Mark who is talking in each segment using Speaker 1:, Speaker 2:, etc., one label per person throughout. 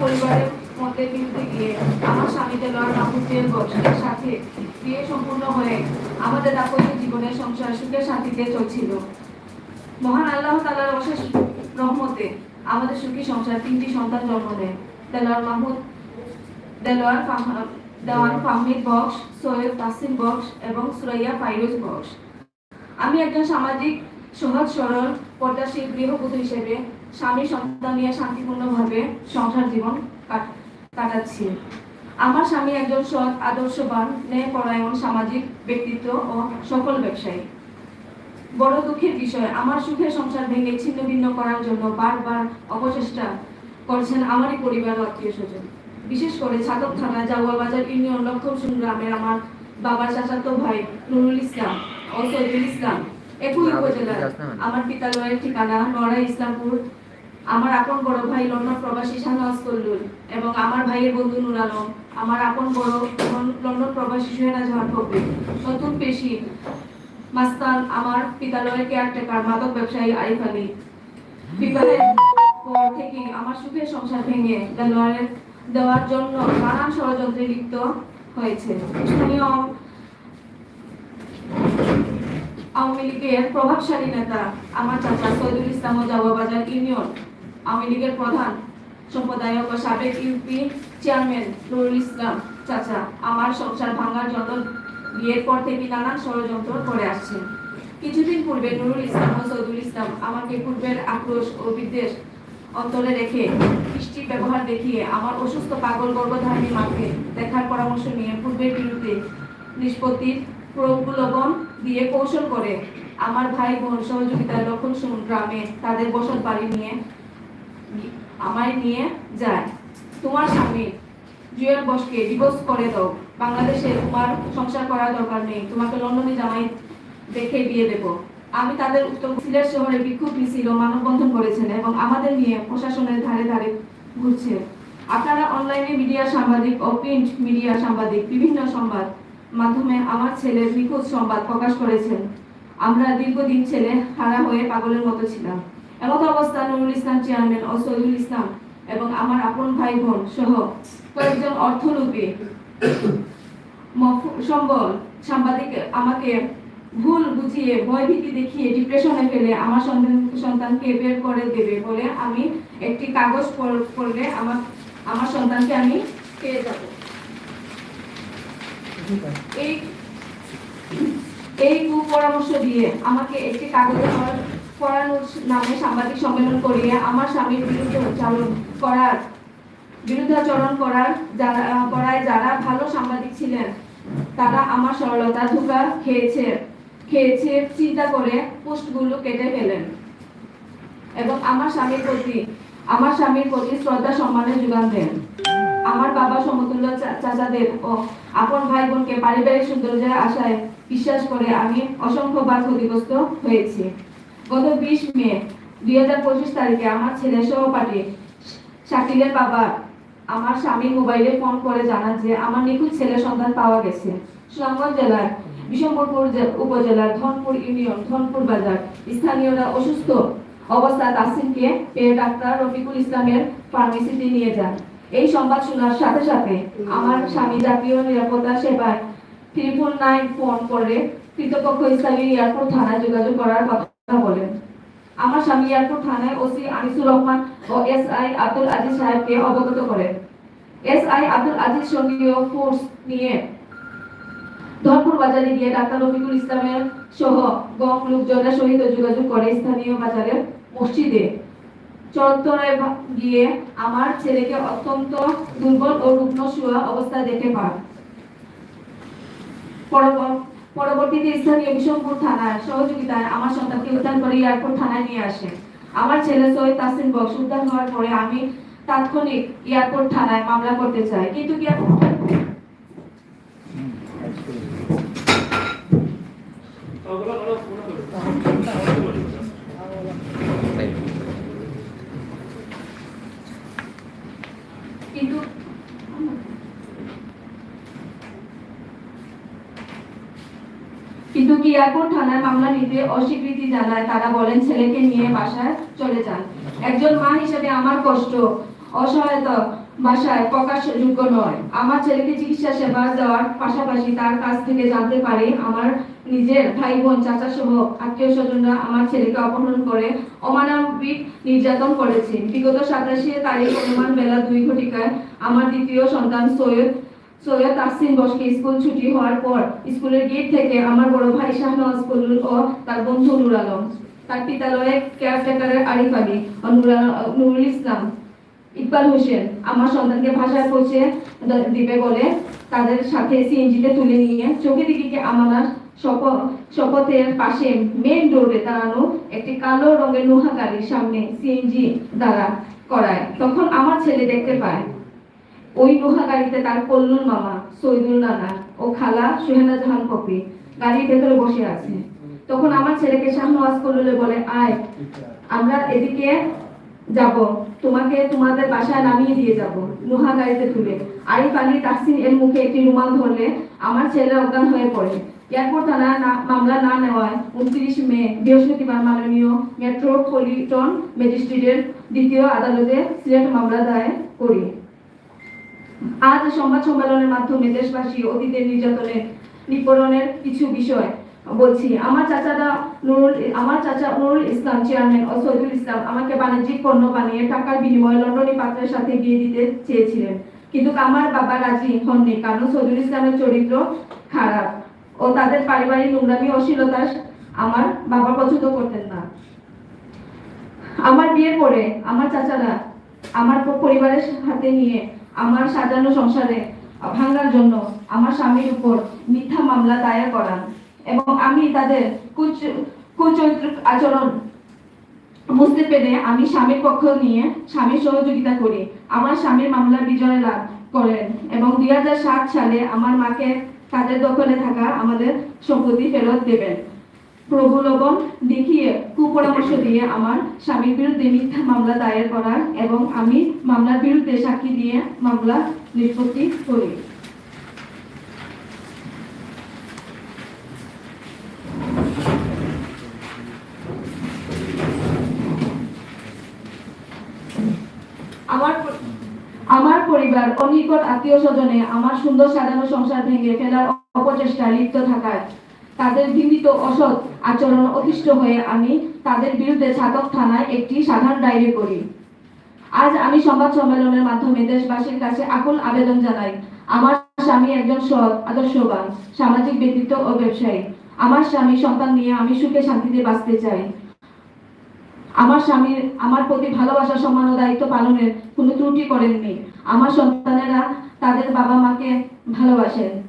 Speaker 1: পরিবারের মধ্যে বিরুদ্ধে গিয়ে আমার স্বামী দেলোয়ার মাহমুদের বংশের সাথে বিয়ে সম্পূর্ণ হয়ে আমাদের দাম্পত্য জীবনের সংসার সুখের শান্তিতে চলছিল। মহান আল্লাহ তালার অশেষ রহমতে আমাদের সুখী সংসার তিনটি সন্তান জন্ম নেয়। দেলোয়ার মাহমুদ দেলোয়ার দেওয়ান ফাহমিদ বক্স, সৈয়দ তাসিম বক্স এবং সুরাইয়া ফাইরুজ বক্স। আমি একজন সামাজিক, সহজ, সরল, পর্দাশীল গৃহবধূ হিসেবে স্বামী সন্তান নিয়ে শান্তিপূর্ণভাবে সংসার জীবন কাটাচ্ছি। আমার স্বামী একজন সৎ, আদর্শবান, ন্যায়পরায়ণ, সামাজিক ব্যক্তিত্ব ও সফল ব্যবসায়ী। বড় দুঃখের বিষয়, আমার সুখের সংসার ভেঙে ছিন্ন ভিন্ন করার জন্য বারবার অপচেষ্টা করছেন আমারই পরিবার আত্মীয় স্বজন। বিশেষ করে ছাতক থানা জাগুয়া বাজার ইউনিয়ন লক্ষণসুন গ্রামের আমার বাবার চাচাতো ভাই নুরুল ইসলাম ও সৈদুল ইসলাম একই উপজেলার আমার বিদ্যালয়ের ঠিকানা নড়াই ইসলামপুর। আমার আপন বড় ভাই লন্ডন প্রবাসী শাহনাজ কল্লুর এবং আমার ভাইয়ের বন্ধু নুর আলম। আমার আপন বড় লন- লন্ডন প্রবাসী সুহেনা জাহান ফকরি নতুন পেশি। মাস্তান আমার বিদ্যালয়ের কেয়ারটেকার মাদক ব্যবসায়ী আরিফ আলী। বিবাহের পর থেকে আমার সুখের সংসার ভেঙে দেলোয়ারের দেওয়ার জন্য নানান ষড়যন্ত্রে লিপ্ত হয়েছে। স্থানীয় আওয়ামী লীগের প্রভাবশালী নেতা আমার চাচা সৈদুল ইসলাম ও জাওয়াবাজার ইউনিয়ন, আওয়ামী লীগের প্রধান সম্পাদক ও সাবেক ইউপি চেয়ারম্যান নুরুল ইসলাম। চাচা, আমার সংসার ভাঙার জন্য বিয়ের পর থেকে নানান ষড়যন্ত্র করে আসছেন কিছুদিন পূর্বে নুরুল ইসলাম ও সৈদুল ইসলাম আমাকে পূর্বের আক্রোশ ও বিদ্বেষ অন্তরে রেখে বৃষ্টির ব্যবহার দেখিয়ে আমার অসুস্থ পাগল গর্ভধারণী মাকে দেখার পরামর্শ নিয়ে পূর্বের বিরুদ্ধে নিষ্পত্তির প্রলোভন দিয়ে কৌশল করে আমার ভাই বোন সহযোগিতায় লক্ষণ শুন গ্রামে তাদের বসত বাড়ি নিয়ে, আমায় নিয়ে যায়। তোমার স্বামী জুয়েল বসকে ডিভোর্স করে দাও। বাংলাদেশে তোমার সংসার করার দরকার নেই। তোমাকে লন্ডনে জামাই দেখে বিয়ে দেব। আমি তাদের উত্তর সিলেট শহরে বিক্ষোভ মিছিল ও মানববন্ধন করেছেন এবং আমাদের নিয়ে প্রশাসনের ধারে ধারে ঘুরছে। আপনারা অনলাইনে মিডিয়া সাংবাদিক ও প্রিন্ট মিডিয়া সাংবাদিক, বিভিন্ন সংবাদ মাধ্যমে আমার ছেলের নিখোঁজ সংবাদ প্রকাশ করেছেন। আমরা দীর্ঘদিন ছেলে, হারা হয়ে পাগলের মতো ছিলাম। এমত অবস্থা নুরুল ইসলাম চেয়ারম্যান ও সৈদুল ইসলাম এবং আমার আপন ভাই বোন সহ কয়েকজন অর্থলোভী মফ- সম্বল সাংবাদিক আমাকে ভুল বুঝিয়ে, ভয়ভীতি দেখিয়ে ডিপ্রেশনে ফেলে, আমার সন্তান সন্তানকে বের করে দেবে বলে আমি একটি কাগজ পড়লে আমার আমার সন্তানকে আমি পেয়ে যাব। এই এই কুপরামর্শ দিয়ে আমাকে একটি কাগজে পড়ানোর নামে সাংবাদিক সম্মেলন করিয়ে আমার স্বামীর বিরুদ্ধে চালন করার বিরুদ্ধাচরণ করার যারা করায় যারা ভালো সাংবাদিক ছিলেন, তারা আমার সরলতা ধোকা খেয়েছে খেয়েছে, চিন্তা করে পোস্টগুলো কেটে ফেলেন। এবং আমার স্বামীর প্রতি আমার স্বামীর প্রতি শ্রদ্ধা, সম্মানের যোগান দেন। আমার বাবা সমতুল্য চাচাদের ও আপন ভাই বোনকে পারিবারিক সৌন্দর্যের আশায় বিশ্বাস করে আমি অসংখ্যবার ক্ষতিগ্রস্ত হয়েছি। গত বিশ মে দুই হাজার পঁচিশ তারিখে আমার ছেলে সহপাঠী শাকিলের বাবা আমার স্বামীর মোবাইলে ফোন করে জানান যে আমার নিখোঁজ ছেলে সন্তান পাওয়া গেছে। সুনামগঞ্জ জেলার বিশম্বরপুর উপজেলার ধনপুর ইউনিয়ন, ধনপুর বাজার। স্থানীয়রা অসুস্থ অবস্থায় তাসিমকে পেয়ে ডাক্তার রফিকুল ইসলামের ফার্মেসিতে নিয়ে যান। এই সংবাদ শোনার সাথে সাথে আমার স্বামী জাতীয় নিরাপত্তা সেবায় ত্রিপুল নাইন ফোন করে কৃতপক্ষ ইসলামী এয়ারপোর্ট থানায় যোগাযোগ করার কথা বলেন। আমার স্বামী এয়ারপোর্ট থানায় ওসি আনিসুর রহমান ও এস আই আব্দুল আজিজ সাহেবকে অবগত করেন। এস আই আব্দুল আজিজ সঙ্গীয় ফোর্স নিয়ে ধনপুর বাজারে গিয়ে ডাক্তার রফিকুল ইসলামের সহ গম লোকজনের সহিত যোগাযোগ করে স্থানীয় বাজারের মসজিদে চত্বরে গিয়ে আমার ছেলেকে অত্যন্ত দুর্বল ও রুগ্ন শুয়া অবস্থায় দেখে পান। পরবর্তীতে স্থানীয় বিশমপুর থানার সহযোগিতায় আমার সন্তানকে উদ্ধার করে এয়ারপোর্ট থানায় নিয়ে আসে। আমার ছেলে সৈয়দ তাসিম বক্স উদ্ধার হওয়ার পরে আমি তাৎক্ষণিক এয়ারপোর্ট থানায় মামলা করতে চাই। কিন্তু কি কিন্তু কিন্তু কি এয়ারপোর্ট থানায় মামলা নিতে অস্বীকৃতি জানায়? তারা বলেন ছেলেকে নিয়ে বাসায় চলে যান। একজন মা হিসেবে আমার কষ্ট, অসহায়তা ভাষায় প্রকাশযোগ্য নয়। আমার ছেলেকে চিকিৎসা সেবা দেওয়ার পাশাপাশি তার কাছ থেকে জানতে পারি আমার নিজের ভাই বোন চাচা সহ আত্মীয় স্বজনরা আমার ছেলেকে অপহরণ করে অমানবিক নির্যাতন করেছে। বিগত সাতাশে তারিখ অনুমান বেলা দুই ঘটিকায় আমার দ্বিতীয় সন্তান সৈয়দ সৈয়দ তাসিম বসকে স্কুল ছুটি হওয়ার পর স্কুলের গেট থেকে আমার বড় ভাই শাহনওয়াজ ও তার বন্ধু নুর আলম, তার পিতালয়ে কেয়ারটেকারের আরিফ আলী ও নুরুল ইসলাম, ইকবাল হোসেন আমার সন্তানকে ভাষায় পৌঁছে দিবে বলে তাদের সাথে সিএনজিতে তুলে নিয়ে চোখে দিকে আমানার শপথের পাশে মেন রোডে দাঁড়ানো একটি কালো রঙের নোহা গাড়ির সামনে সিএনজি দ্বারা করায়। তখন আমার ছেলে দেখতে পায়, ওই লোহা গাড়িতে তার কল্লুর মামা সৈদুল নানা ও খালা সুহেনা জাহান কপি গাড়ির ভেতরে বসে আছে। তখন আমার ছেলেকে শাহনওয়াজ করলে বলে, আয়, আমরা এদিকে যাব, তোমাকে তোমাদের বাসায় নামিয়ে দিয়ে যাব নোহা গাড়িতে তুলে। আরিফ আলী তাহসিন এর মুখে একটি রুমাল ধরলে আমার ছেলে অজ্ঞান হয়ে পড়ে। এয়ারপোর্ট থানা মামলা না নেওয়ায় উনত্রিশ মে, বৃহস্পতিবার মাননীয় মেট্রোপলিটন ম্যাজিস্ট্রেটের দ্বিতীয় আদালতে সিলেট মামলা দায়ের করি। আজ সংবাদ সম্মেলনের মাধ্যমে দেশবাসী অতীতের নির্যাতনের নিপরণের কিছু বিষয় বলছি। আমার চাচারা নুরুল আমার চাচা নুরুল ইসলাম, চেয়ারম্যান ও সৈদুল ইসলাম আমাকে বাণিজ্যিক পণ্য বানিয়ে টাকার বিনিময়ে লন্ডনী পাত্রের সাথে গিয়ে দিতে চেয়েছিলেন। কিন্তু আমার বাবা রাজি হননি, কারণ সৈদুল ইসলামের চরিত্র খারাপ। ও তাদের পারিবারিক নোংরামি, অশ্লীলতা আমার বাবা পছন্দ করতেন না। আমার বিয়ের পরে আমার চাচারা আমার পরিবারের হাতে নিয়ে আমার সাজানো সংসারে ভাঙার জন্য আমার স্বামীর উপর মিথ্যা মামলা দায়ের করান এবং আমি তাদের কুচ- কুচরিত্র আচরণ বুঝতে পেরে আমি স্বামীর পক্ষ নিয়ে স্বামীর সহযোগিতা করি। আমার স্বামীর মামলা বিজয় লাভ করেন এবং দুই হাজার সাত সালে আমার মাকে তাদের দখলে থাকা আমাদের সম্পত্তি ফেরত দেবেন। প্রবলবন দেখিয়ে কুপরামর্শ দিয়ে আমার স্বামীর বিরুদ্ধে মিথ্যা মামলা দায়ের করার এবং আমি মামলার বিরুদ্ধে সাক্ষী দিয়ে মামলা নিষ্পত্তি করি আমার প- আমার পরিবার ও নিকট আত্মীয় স্বজনে আমার সুন্দর সাজানো সংসার ভেঙে ফেলার অপচেষ্টায় লিপ্ত থাকায় তাদের ঘৃণিত অসৎ আচরণ অতিষ্ঠ হয়ে আমি তাদের বিরুদ্ধে ছাতক থানায় একটি সাধারণ ডায়েরি করি। আজ আমি সংবাদ সম্মেলনের মাধ্যমে দেশবাসীর কাছে আকুল আবেদন জানাই, আমার স্বামী একজন সৎ, আদর্শবান, সামাজিক ব্যক্তিত্ব ও ব্যবসায়ী। আমার স্বামী সন্তান নিয়ে আমি সুখে শান্তিতে বাঁচতে চাই। আমার স্বামীর, আমার প্রতি ভালোবাসা, সম্মান ও দায়িত্ব পালনের কোনো ত্রুটি করেননি। আমার সন্তানেরা তাদের বাবা মাকে ভালোবাসেন।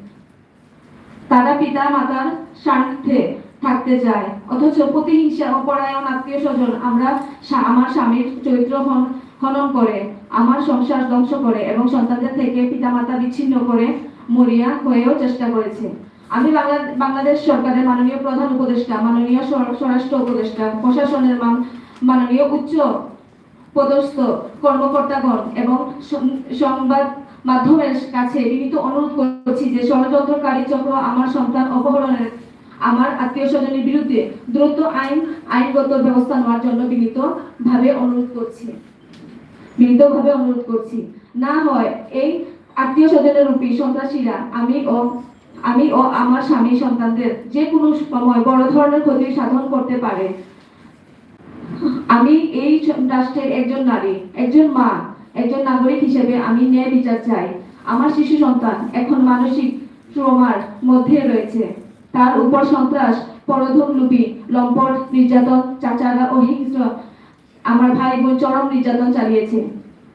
Speaker 1: তারা পিতা মাতার স্বার্থে থাকতে চায়। অথচ প্রতিহিংসা পরায়ণ আত্মীয় স্বজন আমরা আমার স্বামীর চরিত্র হন- হনন করে, আমার সংসার ধ্বংস করে এবং সন্তানদের থেকে পিতামাতা বিচ্ছিন্ন করে মরিয়া হয়েও চেষ্টা করেছে। আমি বাংলা- বাংলাদেশ সরকারের মাননীয় প্রধান উপদেষ্টা, মাননীয় স্বরাষ্ট্র উপদেষ্টা, প্রশাসনের মান- মাননীয় উচ্চ পদস্থ কর্মকর্তাগণ এবং সংবাদ মাধ্যমের কাছে বিনীত অনুরোধ করছি যে ষড়যন্ত্রকারী চক্র আমার সন্তান অপহরণের, আমার আত্মীয় স্বজনের বিরুদ্ধে দ্রুত আইন, আইনগত ব্যবস্থা নেওয়ার জন্য বিনীত ভাবে অনুরোধ করছি। বিনীত ভাবে অনুরোধ করছি। না হয় এই আত্মীয় স্বজনের রূপী সন্ত্রাসীরা আমি ও আমি ও আমার স্বামী সন্তানদের যে কোনো সময় বড় ধরনের ক্ষতি সাধন করতে পারে। আমি এই রাষ্ট্রের একজন নারী, একজন মা, একজন নাগরিক হিসেবে আমি ন্যায় বিচার চাই। আমার শিশু সন্তান এখন মানসিক ট্রমার মধ্যে রয়েছে। তার উপর সন্ত্রাস, পরধম লুপি, লম্পট নির্যাতন, চাচারা ও হিংস্র আমার ভাই বোন চরম নির্যাতন চালিয়েছে।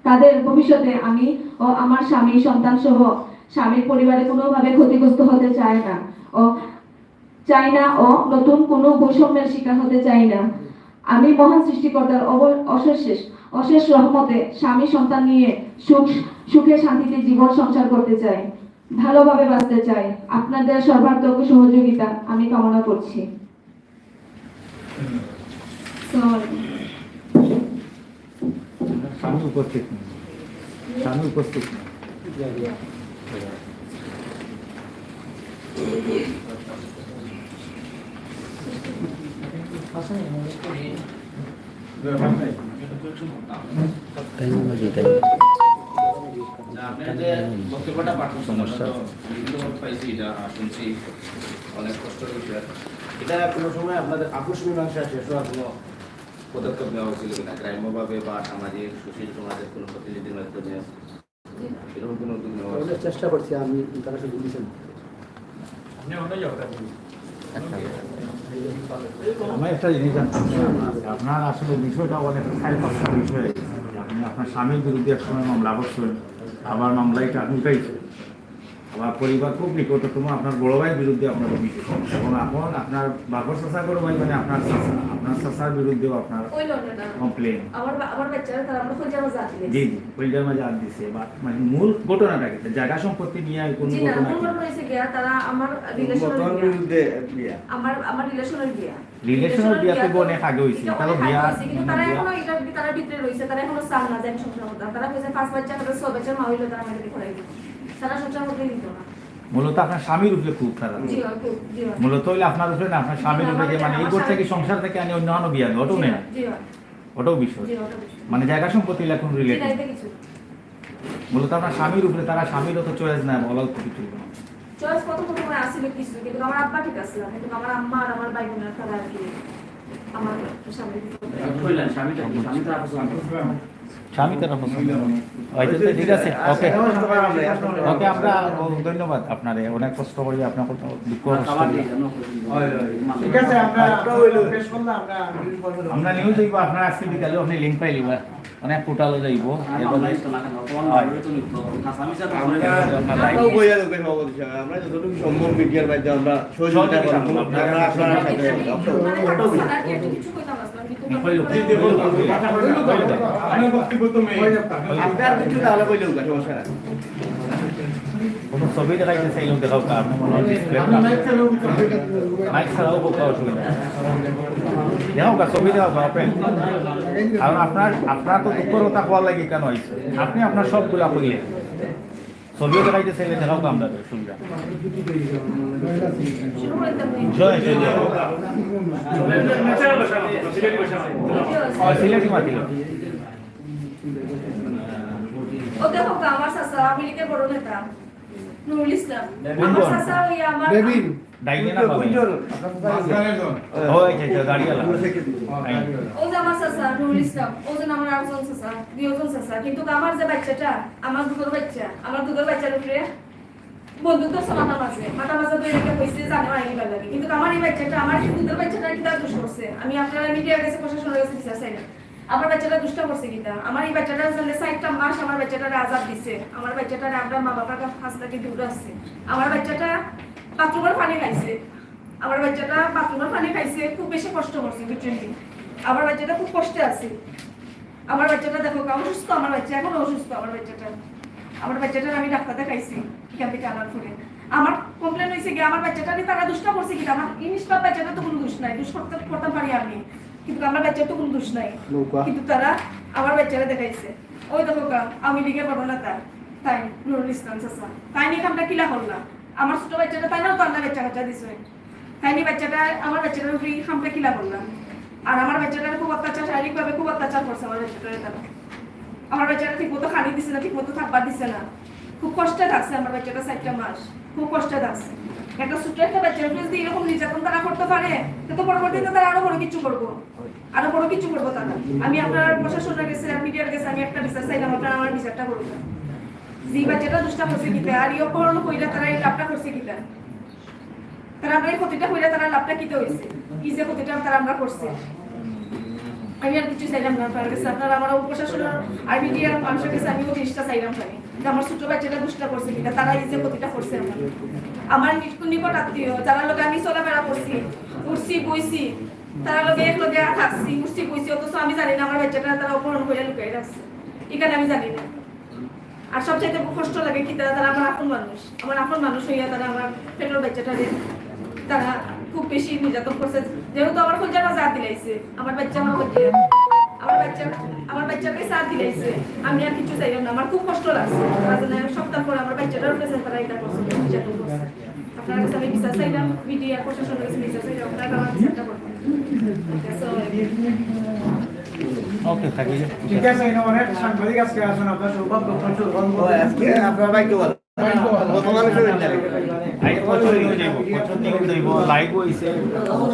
Speaker 1: তাদের ভবিষ্যতে আমি ও আমার স্বামী, সন্তান সহ স্বামীর পরিবারে কোনোভাবে ক্ষতিগ্রস্ত হতে চায় না ও চাই না ও নতুন কোনো বৈষম্যের শিকার হতে চাই না। আমি মহান সৃষ্টিকর্তার অব- অশেষ অশেষ রহমতে স্বামী সন্তান নিয়ে সুখ সুখে শান্তিতে জীবন সংসার করতে চাই। ভালোভাবে বাঁচতে চাই। আপনাদের সর্বাত্মক সহযোগিতা আমি কামনা করছি।
Speaker 2: উপস্থিত উপস্থিত। নেই
Speaker 3: না, অনেক কষ্টের বিষয়। এটা কোনো সময় আপনাদের আপোষ মীমাংসা শেষ হওয়ার কোনো পদক্ষেপ নেওয়া হয়েছিল কিনা গ্রাম্যভাবে বা সামাজিক সুশীল সমাজের কোনো প্রতিনিধির মাধ্যমে এরকম কোনো উদ্যোগ নেওয়া
Speaker 4: চেষ্টা করছি আমি তারা শুধু দিচ্ছেন
Speaker 2: আমি একটা জিনিস আপনার আসলে বিষয়টা অনেক খাই কষ্টের বিষয়। আপনি আপনার স্বামীর বিরুদ্ধে এক সময় মামলা করছেন আবার মামলা এটা উঠাইছে আবার পরিবার খুব নিকটতম আপনার বড় ভাইয়ের বিরুদ্ধে আপনার অভিযোগ। এবং এখন আপনার বাপর চাষা বড় ভাই মানে আপনার চাষা আপনার চাষার বিরুদ্ধেও আপনার কমপ্লেন
Speaker 1: আমার আমার আমরা আমার
Speaker 2: জি জি ওইটার মাঝে আর দিছে বা মানে মূল ঘটনাটা কি? জায়গা সম্পত্তি নিয়ে কোনো ঘটনা
Speaker 1: আমার আমার আমার রিলেশনের বিয়া
Speaker 2: রিলেশনের বিয়া তো
Speaker 1: তো-
Speaker 2: অনেক আগে হয়েছে।
Speaker 1: এটা
Speaker 2: তারও
Speaker 1: অনেক আগে
Speaker 2: বিয়া
Speaker 1: তারা এখনও এটার তারা ভিতরে রয়েছে। তারা এখনও সংসার তারা কইছে পাঁচ বাচ্চা তাদের ছয় বাচ্চার মা হইল তারা আমাদেরকে করাই করতে
Speaker 2: মূলত আপনার স্বামীর উপরে খুব খারাপ
Speaker 1: জি খুব, জি।
Speaker 2: মূলত হইলে আপনার উপরে না আপনার স্বামীর উপরে মানে এই ঘর থেকে সংসার থেকে আনি অন্য অন্য বিয়া ওটাও
Speaker 1: জি
Speaker 2: নেই ওটাও বিষয়। মানে জায়গা সম্পত্তি এখন রিলেটেড মূলত আপনার স্বামীর উপরে তারা স্বামীর অত চয়েস নাই বলা কিছু না।
Speaker 1: চয়েস কত কত করে আসছিল কিছু কিন্তু আমার আব্বা ঠিক আছিল কিন্তু আমার আম্মা আর আমার ভাই বোনের তারা আর কি। আমার স্বামী
Speaker 3: কইলেন, স্বামীটা কি? স্বামী তো
Speaker 2: স্বামী কেন পছন্দ হয়তো ঠিক আছে ওকে। ওকে আমরা ধন্যবাদ আপনারে অনেক কষ্ট করি আপনার কথা দুঃখ কষ্ট
Speaker 5: ঠিক আছে আমরা আমরা
Speaker 2: আমরা নিউজ যাইব আপনার আজকে বিকালে আপনি লিঙ্ক পাই অনেক পোর্টালে যাইব।
Speaker 3: আমরা সাথে আমরা-
Speaker 5: যতটুকু সম্ভব মিডিয়ার মাধ্যমে আমরা সহযোগিতা করব। আপনার সাথে আপনার কিছু তাহলে সমস্যা
Speaker 2: কোনো ছবি দেখাইতে চাইলেও দেখাও কা আপনি ডিসপ্লে মাইক ছাড়াও বোকা অসুবিধা দেখাও কা ছবি দেখাও কা ওপেন কারণ আপনার আপনার তো দুঃখের কথা হওয়ার লাগে কেন হয়েছে আপনি আপনার সবগুলা কইলেন ছবিও দেখাইতে চাইলে দেখাও কা আমরা সুবিধা
Speaker 1: করে
Speaker 2: জয় জয় সিলেটি মাতিল
Speaker 1: ও দেখো আমার চাচা আমি বড় নেতা নুরুল ইসলাম। আমার? চাচা ওই আমার
Speaker 2: ডাইনে না পাবে ও আচ্ছা আচ্ছা দাঁড়িয়ে
Speaker 1: ও যে আমার চাচা নুরুল ইসলাম। ও যে আমার আরেকজন চাচা দুজন চাচা। কিন্তু আমার যে বাচ্চাটা আমার বাচ্চা। আমার বাচ্চার উপরে মাথা মাথা তো জানে আইনি লাগে কিন্তু আমার এই বাচ্চাটা আমার এই দুধের বাচ্চাটা কি দোষ করছে আমি আপনারা মিডিয়ার কাছে প্রশাসনের কাছে বিচার চাই না। আমার বাচ্চাটা দুষ্ট করছে কিটা আমার এই বাচ্চাটা জানলে সাইডটা মাস আমার বাচ্চাটারে আজাদ দিছে। আমার বাচ্চাটারে আমরা মা বাবার কাছ থেকে দূরে আসছে আমার বাচ্চাটা বাথরুমের পানি খাইছে। আমার বাচ্চাটা বাথরুমের পানি খাইছে, খুব বেশি কষ্ট করছে লিটারেলি আমার বাচ্চাটা খুব কষ্টে আছে। আমার বাচ্চাটা দেখো অসুস্থ, আমার বাচ্চা এখন অসুস্থ, আমার বাচ্চাটা। আমার বাচ্চাটার আমি ডাক্তার দেখাইছি, এখান থেকে আনার পরে। আমার কমপ্লেন হয়েছে কি, আমার বাচ্চাটা তারা দুষ্টা করছে কি আমার ইংলিশ বাচ্চাটা তো কোনো দোষ নাই, দোষ করতে করতে পারি আমি। কিন্তু আমার বাচ্চার তো কোনো দোষ নাই। কিন্তু তারা আমার বাচ্চারা দেখাইছে। ওই দেখো আমি লিখে পাবো না তার। তাই নুরুল ইসলাম তাই নিয়ে কামটা কিলা করলাম আমার ছোট বাচ্চাটা তাই না তো আল্লাহ বাচ্চা কাচ্চা দিছে। তাই নিয়ে বাচ্চাটা আমার বাচ্চাটার উপরে খামটা কিলা করলাম। আর আমার বাচ্চাটার খুব অত্যাচার শারীরিকভাবে খুব অত্যাচার করছে আমার বাচ্চাটার তারা আমার বাচ্চাটা ঠিক মতো খানি দিছে না ঠিক মতো থাকবার দিছে না। খুব কষ্টে থাকছে আমার বাচ্চাটা চারটা মাস। খুব কষ্টে থাকছে একটা ছোট্ট একটা বাচ্চার উপরে যদি এরকম নির্যাতন তারা করতে পারে, তো পরবর্তীতে তারা আরও বড় কিছু করব। আরও বড় কিছু করব তারা। আমি আপনার প্রশাসনের কাছে মিডিয়ার কাছে আমি একটা বিচার চাইলাম, আপনারা আমার বিচারটা করুন। যে বাচ্চাটা দুষ্টা করছে কিতা আর ইয়ে অপহরণ কইরা তারা এই লাভটা করছে কিতা তারা? আমরা এই ক্ষতিটা কইরা তারা লাভটা কিতে হয়েছে কি যে ক্ষতিটা তারা আমরা করছে। আমি আর কিছু চাইলাম না আপনার কাছে। আপনারা আমার প্রশাসনের আর মিডিয়ার মানুষের কাছে আমি ওই জিনিসটা চাইলাম যে আমার ছোট বাচ্চাটা দুষ্টা করছে কিনা, তারা এই যে ক্ষতিটা করছে আমার। আমার নিকট আত্মীয়, যারা লোক আমি চলাফেরা করছি, উঠছি, বইছি, তারা লোকে এক লোকে থাকছি উঠছি, বইছি, অথচ আমি জানি না আমার বাচ্চাটা তারা অপহরণ করে লুকাই রাখছে। এখানে আমি জানি না। আর সবচাইতে কষ্ট লাগে কি, তারা তারা আমার আপন মানুষ, আমার আপন মানুষ হইয়া তারা আমার পেটের বাচ্চাটারে তারা খুব বেশি নির্যাতন করছে। যেহেতু আমার খোঁজা মাঝে হাত দিলাইছে, আমার বাচ্চা আমার খোঁজে বাচ্চা আমার বাচ্চাকে সাথ দিলাইছে আমি আর কিছু চাইলাম না। আমার খুব কষ্ট লাগছে। সপ্তাহ পর আমার বাচ্চাটার উপরে তারা এটা করছে আপনার কাছে আমি বিচার চাইলাম মিডিয়া প্রশাসনের কাছে বিচার চাইলাম আপনারা আমার বিচারটা করবেন
Speaker 6: ঠিক আছে অনেক সাংবাদিক আজকে আসুন আপনার সৌভাগ্য প্রচুর
Speaker 5: আপনার বাইক তো ভালো কত